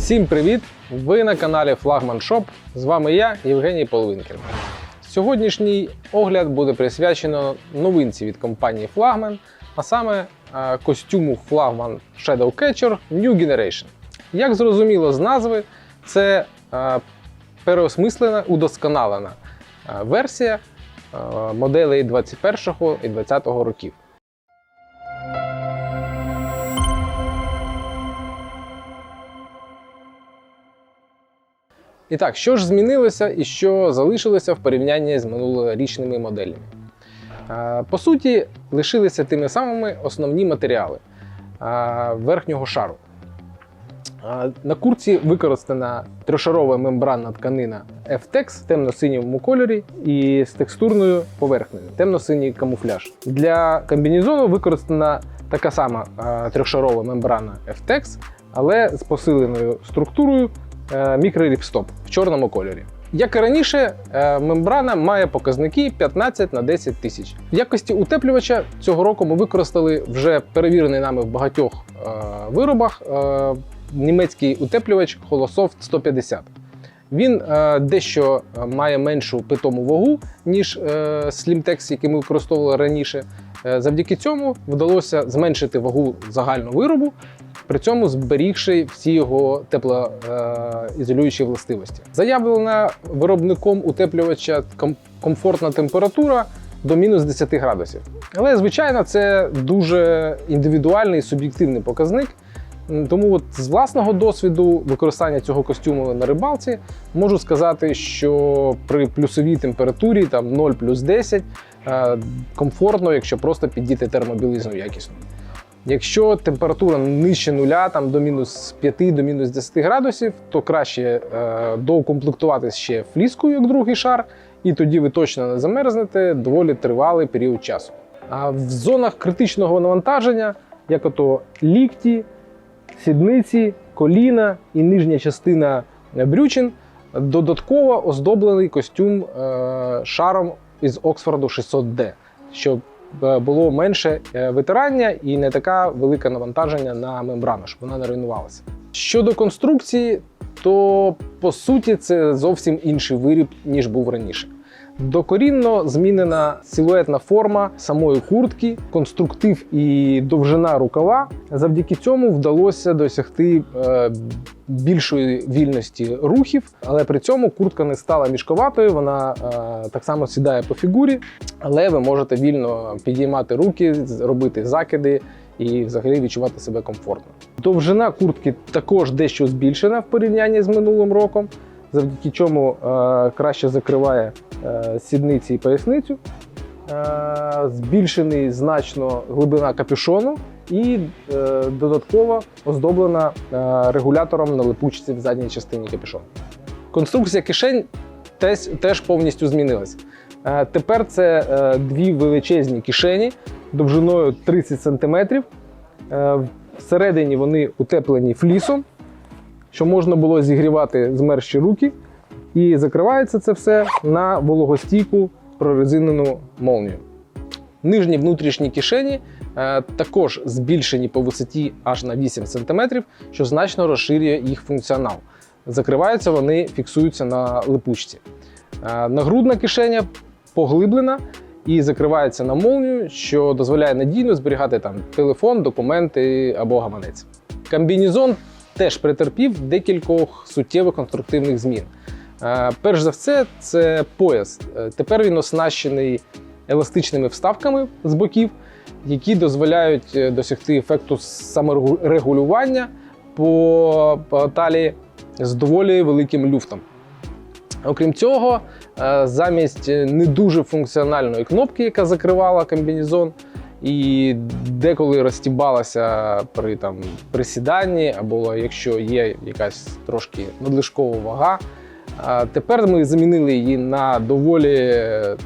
Всім привіт! Ви на каналі Флагман Шоп. З вами я, Євгеній Половинкін. Сьогоднішній огляд буде присвячено новинці від компанії Flagman, а саме е, костюму Flagman Shadow Catcher New Generation. Як зрозуміло з назви, це е, переосмислена, удосконалена е, версія моделей 21 і 20 років. І так, що ж змінилося і що залишилося в порівнянні з минулорічними моделями? По суті, лишилися тими самими основні матеріали верхнього шару. На курці використана трьошарова мембранна тканина FTEX в темно-синьому кольорі і з текстурною поверхнею, темно-синій камуфляж. Для комбінезону використана така сама трьохшарова мембрана FTEX, але з посиленою структурою мікроріпстоп в чорному кольорі. Як і раніше, е, мембрана має показники 15 на 10 тисяч. В якості утеплювача цього року ми використали вже перевірений нами в багатьох е, виробах е, німецький утеплювач Holosoft 150. Він е, дещо е, має меншу питому вагу, ніж е, Slimtex, який ми використовували раніше. Е, завдяки цьому вдалося зменшити вагу загального виробу, при цьому зберігши всі його теплоізолюючі властивості. Заявлена виробником утеплювача комфортна температура до мінус 10 градусів. Але, звичайно, це дуже індивідуальний і суб'єктивний показник. Тому от з власного досвіду використання цього костюму на рибалці можу сказати, що при плюсовій температурі там 0 плюс 10 е, комфортно, якщо просто піддіти термобілизну якісно. Якщо температура нижче нуля, там до мінус 5 до мінус 10 градусів, то краще е, доукомплектувати ще фліскою як другий шар, і тоді ви точно не замерзнете доволі тривалий період часу. А в зонах критичного навантаження, як ото лікті, сідниці, коліна і нижня частина брючин, додатково оздоблений костюм е, шаром із Оксфорду 600D, щоб е, було менше е, витирання і не така велике навантаження на мембрану, щоб вона не руйнувалася. Щодо конструкції, то по суті це зовсім інший виріб, ніж був раніше. Докорінно змінена силуетна форма самої куртки, конструктив і довжина рукава. Завдяки цьому вдалося досягти е, більшої вільності рухів, але при цьому куртка не стала мішковатою. Вона е, так само сідає по фігурі, але ви можете вільно підіймати руки, робити закиди і взагалі відчувати себе комфортно. Довжина куртки також дещо збільшена в порівнянні з минулим роком, завдяки чому е, краще закриває е, сідниці і поясницю. Е, збільшений значно глибина капюшону і додатково оздоблена регулятором на липучці в задній частині капюшону. Конструкція кишень теж, повністю змінилась. Тепер це дві величезні кишені довжиною 30 см. Всередині вони утеплені флісом, що можна було зігрівати змерзші руки. І закривається це все на вологостійку прорезинену молнію. Нижні внутрішні кишені е, також збільшені по висоті аж на 8 см, що значно розширює їх функціонал. Закриваються вони, фіксуються на липучці. Е, нагрудна кишеня поглиблена і закривається на молнію, що дозволяє надійно зберігати там телефон, документи або гаманець. Комбінезон теж претерпів декількох суттєвих конструктивних змін. Е, Перш за все, це пояс. Е, Тепер він оснащений еластичними вставками з боків, які дозволяють е, досягти ефекту саморегулювання по, талії з доволі великим люфтом. Окрім цього, замість не дуже функціональної кнопки, яка закривала комбінезон, і деколи розтібалася при там, присіданні, або якщо є якась трошки надлишкова вага. А тепер ми замінили її на доволі е,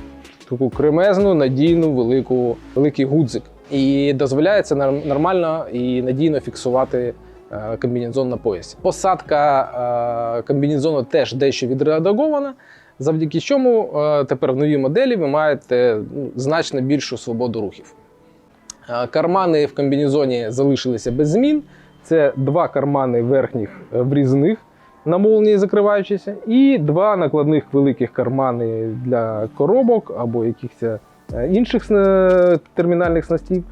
таку кремезну, надійну, велику, великий гудзик. І дозволяє це нормально і надійно фіксувати е, комбінезон на поясі. Посадка е, комбінезону теж дещо відредагована, завдяки чому тепер в новій моделі ви маєте ну, значно більшу свободу рухів. Кармани в комбінезоні залишилися без змін. Це два кармани верхніх е, врізних на молнії закриваючися, і два накладних великих кармани для коробок або якихось е, інших термінальних снастів,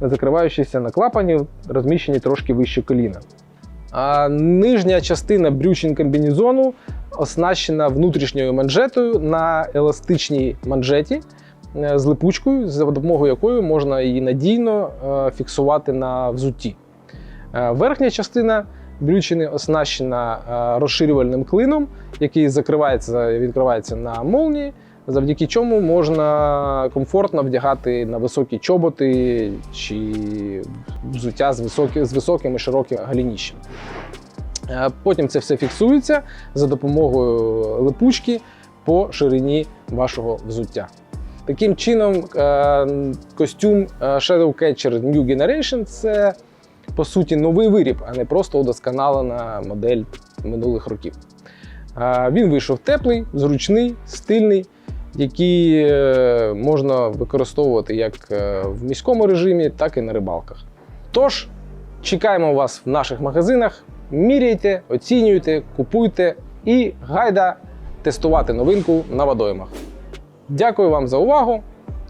закриваючися на клапані, розміщені трошки вище коліна. А нижня частина брючин комбінезону оснащена внутрішньою манжетою на еластичній манжеті з липучкою, за допомогою якої можна її надійно е, фіксувати на взутті. Е, Верхня частина брючини оснащена е, розширювальним клином, який закривається і відкривається на молнії, завдяки чому можна комфортно вдягати на високі чоботи чи взуття з, високі, з високим і широким голініщем. Е, Потім це все фіксується за допомогою липучки по ширині вашого взуття. Таким чином, е, костюм е, Shadow Catcher New Generation це по суті новий виріб, а не просто удосконалена модель минулих років. Е, Він вийшов теплий, зручний, стильний, який можна використовувати як в міському режимі, так і на рибалках. Тож, чекаємо вас в наших магазинах. Міряйте, оцінюйте, купуйте і гайда тестувати новинку на водоймах. Дякую вам за увагу.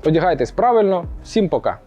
Одягайтесь правильно. Всім пока!